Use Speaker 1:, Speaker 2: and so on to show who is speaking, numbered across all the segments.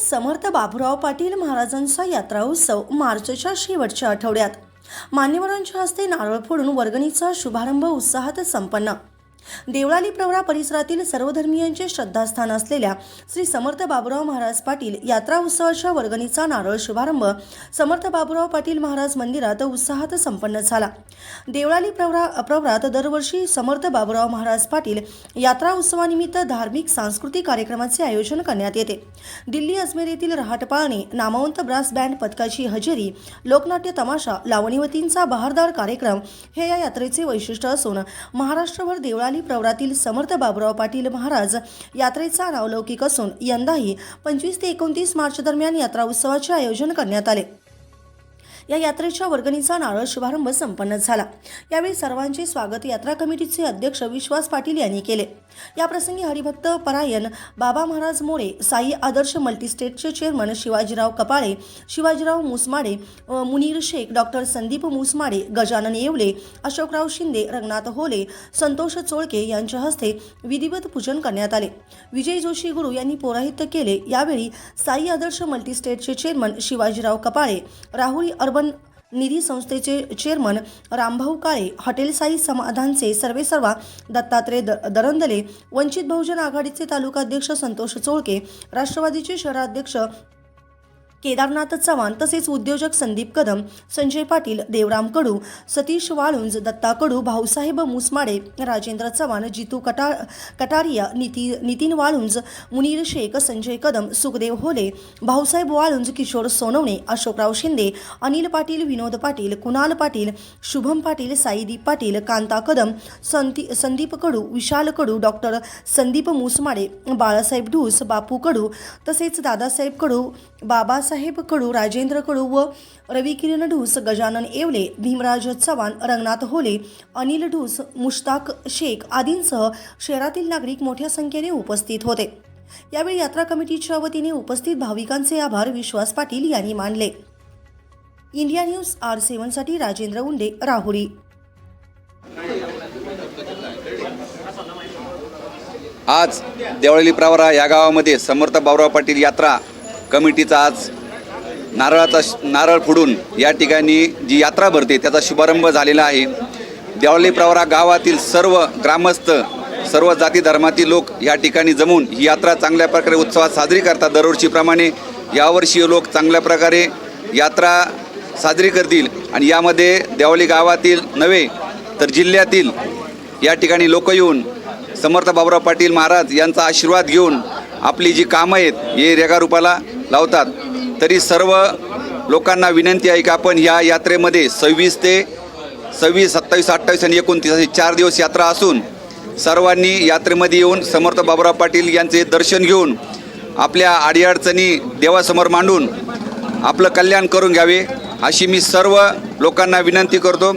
Speaker 1: समर्थ बाबुराव पाटील महाराजांचा यात्रा उत्सव मार्चच्या शेवटच्या आठवड्यात. मान्यवरांच्या हस्ते नारळ फोडून वर्गणीचा शुभारंभ उत्साहात संपन्न. देवळाली प्रवरा परिसरातील सर्वधर्मीयांचे श्रद्धास्थान असलेल्या श्री समर्थ बाबुराव महाराज पाटील यात्रा उत्सवाच्या वर्गणीचा नारळ शुभारंभ समर्थ बाबुराव पाटील महाराज मंदिरात उत्साहात संपन्न झाला. देवळाली प्रवरा प्रवरात दरवर्षी समर्थ बाबुराव महाराज पाटील यात्रा उत्सवानिमित्त धार्मिक सांस्कृतिक कार्यक्रमाचे आयोजन करण्यात येते. दिल्ली अजमेर येथील रहाटपाळणे नामवंत ब्रास बँड पथकाची हजेरी लोकनाट्य तमाशा लावणीवतींचा बहारदार कार्यक्रम हे या यात्रेचे वैशिष्ट्य असून महाराष्ट्रभर देवळाली प्रवरातील समर्थ बाबुराव पाटील महाराज यात्रेचा नावलौकिक असून यंदाही पंचवीस ते एकोणतीस मार्च दरम्यान यात्रा उत्सवाचे आयोजन करण्यात आले. या यात्रेच्या वर्गणीचा नारळ शुभारंभ संपन्न झाला. यावेळी सर्वांचे स्वागत यात्रा कमिटीचे अध्यक्ष विश्वास पाटील यांनी केले. याप्रसंगी हरिभक्त परायण बाबा महाराज मोरे साई आदर्श मल्टीस्टेटचे चेअरमन शिवाजीराव कपाळे शिवाजीराव मुसमाडे मुनीर शेख डॉक्टर संदीप मुसमाडे गजानन येवले अशोकराव शिंदे रंगनाथ होले संतोष चोळके यांच्या हस्ते विधिवत पूजन करण्यात आले. विजय जोशी गुरु यांनी पौराहित्य केले. यावेळी साई आदर्श मल्टीस्टेटचे चेअरमन शिवाजीराव कपाळे राहुरी अर्बन निधी संस्थेचे चेअरमन रामभाऊ काळे हॉटेलसाई समाधानचे समाधानचे सर्वेसर्वा दत्तात्रय द दरंदले वंचित बहुजन आघाडीचे तालुका अध्यक्ष संतोष चोळके राष्ट्रवादीचे शहराध्यक्ष केदारनाथ चव्हाण तसेच उद्योजक संदीप कदम संजय पाटील देवराम कडू सतीश वाळुंज दत्ता कडू भाऊसाहेब मुसमाडे राजेंद्र चव्हाण जितू कटा कटारिया निती नितीन वाळुंज मुनीर शेख संजय कदम सुखदेव होले भाऊसाहेब वाळुंज किशोर सोनवणे अशोकराव शिंदे अनिल पाटील विनोद पाटील कुणाल पाटील शुभम पाटील साईदीप पाटील कांता कदम संती संदीप कडू विशाल कडू डॉक्टर संदीप मुसमाडे बाळासाहेब ढूस बापू कडू तसेच दादासाहेब कडू बाबा बाळासाहेब कडू राजेंद्र कडू व रविकिरण ढूस गजानन येवले भीमराज चव्हाण रंगनाथ होले अनिल ढूस मुश्ताक शेख आदींसह शहरातील नागरिक मोठ्या संख्येने उपस्थित होते. यावेळी यात्रा कमिटीच्या वतीने उपस्थित भाविकांचे आभार विश्वास पाटील यांनी मानले. इंडिया न्यूज आर सेव्हनसाठी राजेंद्र उंडे राहुरी.
Speaker 2: आज देवळली प्रवरा या गावामध्ये समर्थ बाबुराव पाटील यात्रा कमिटीचा आज नारळाचा श- नारळ फोडून या ठिकाणी जी यात्रा भरते त्याचा शुभारंभ झालेला आहे. देवळली प्रवरा गावातील सर्व ग्रामस्थ सर्व जाती धर्मातील लोक या ठिकाणी जमून ही यात्रा चांगल्या प्रकारे उत्सवात साजरी करतात. दरवर्षीप्रमाणे यावर्षी लोक चांगल्या प्रकारे यात्रा साजरी करतील. आणि यामध्ये देवळी गावातील नव्हे तर जिल्ह्यातील या ठिकाणी लोक येऊन समर्थ बाबुराव पाटील महाराज यांचा आशीर्वाद घेऊन आपली जी कामं आहेत हे रेगारूपाला लावतात. तरी सर्व लोकांना विनंती आहे की आपण या यात्रेमध्ये सव्वीस ते सव्वीस सत्तावीस अठ्ठावीस आणि एकोणतीस असे चार दिवस यात्रा असून सर्वांनी यात्रेमध्ये येऊन समर्थ बाबुराव पाटील यांचे दर्शन घेऊन आपल्या अडीअडचणी देवासमोर मांडून आपलं कल्याण करून घ्यावे अशी मी सर्व लोकांना विनंती करतो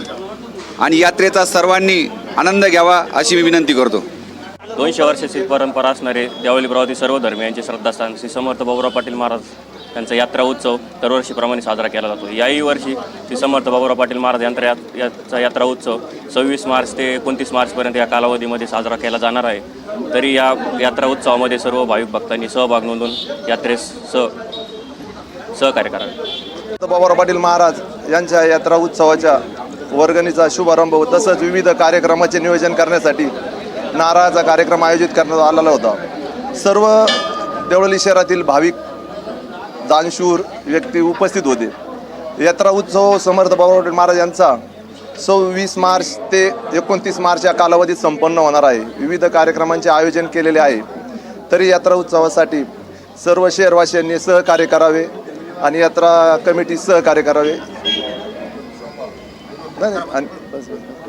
Speaker 2: आणि यात्रेचा सर्वांनी आनंद घ्यावा अशी मी विनंती करतो.
Speaker 3: दोनशे वर्षाची परंपरा असणारे देवळी प्रवादी सर्व धर्मियांचे श्रद्धास्थान श्री समर्थ बाबुराव पाटील महाराज त्यांचा यात्रा उत्सव दरवर्षीप्रमाणे साजरा केला जातो. याही वर्षी श्री समर्थ बाबुराव पाटील महाराज यांचा यात- याचा यात्रा उत्सव सव्वीस मार्च ते एकोणतीस मार्चपर्यंत या कालावधीमध्ये साजरा केला जाणार आहे. तरी या यात्रा उत्सवामध्ये सर्व भाविक भक्तांनी सहभाग नोंदवून यात्रेस सह सहकार्य करावे.
Speaker 4: बाबाराव पाटील महाराज यांच्या यात्रा उत्सवाच्या वर्गणीचा शुभारंभ तसंच विविध कार्यक्रमाचे नियोजन करण्यासाठी नारळाचा कार्यक्रम आयोजित करण्यात आलेला होता. सर्व देवळली शहरातील भाविक दानशूर व्यक्ती उपस्थित होते. यात्रा उत्सव समर्थ बाबा महाराज यांचा सव्वीस मार्च ते एकोणतीस मार्च या कालावधीत संपन्न होणार आहे. विविध कार्यक्रमांचे आयोजन केलेले आहे. तरी यात्रा उत्सवासाठी सर्व शहरवासियांनी सहकार्य करावे आणि यात्रा कमिटी सहकार्य करावे. आणि- बस, बस.